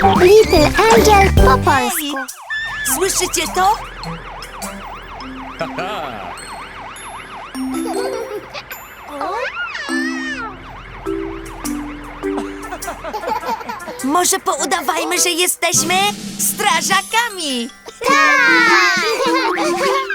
Little Angel po polsku. Słyszycie to? Może poudawajmy, że jesteśmy strażakami. Strażakiem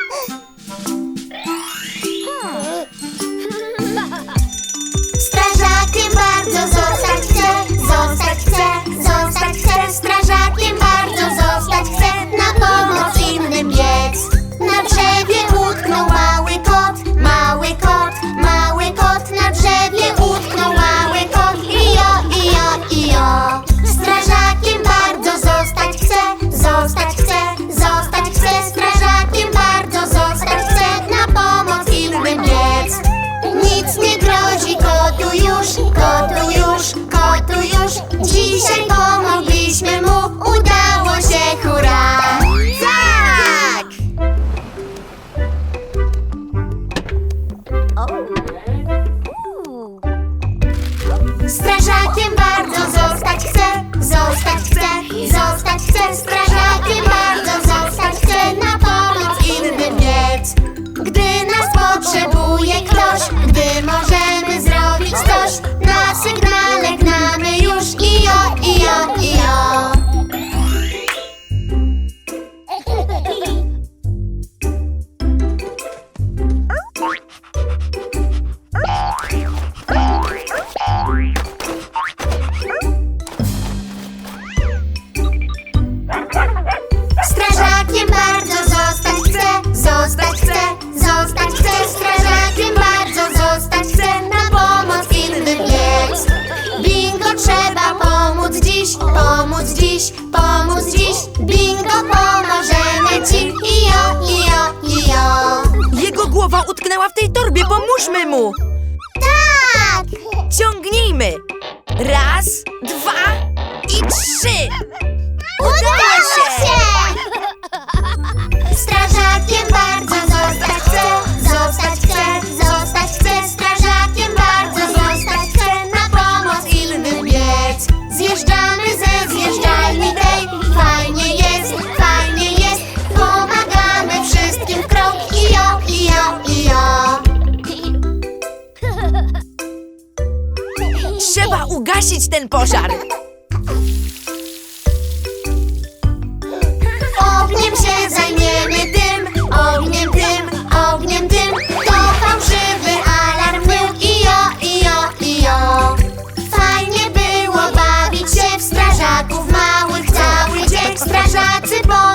Dzisiaj pomogliśmy mu, udało się, hurra! Tak! Strażakiem bardzo zostać chcę, zostać chcę, zostać chcę. Strażakiem bardzo zostać chcę, na pomoc innym biec. Gdy nas potrzebuje ktoś, gdy możemy zrobić coś Na sygnale pomóc dziś, pomóc dziś. Bingo pomożemy ci, ijo, ijo, ijo. Jego głowa utknęła w tej torbie, pomóżmy mu. Tak! Ciągnijmy. Raz, dwa i trzy. ugasić ten pożar. Ogniem się zajmiemy tym, ogniem tym, ogniem tym. To fałszywy alarm był i jo, i jo, i jo. Fajnie było bawić się w strażaków małych cały dzień. Strażacy bo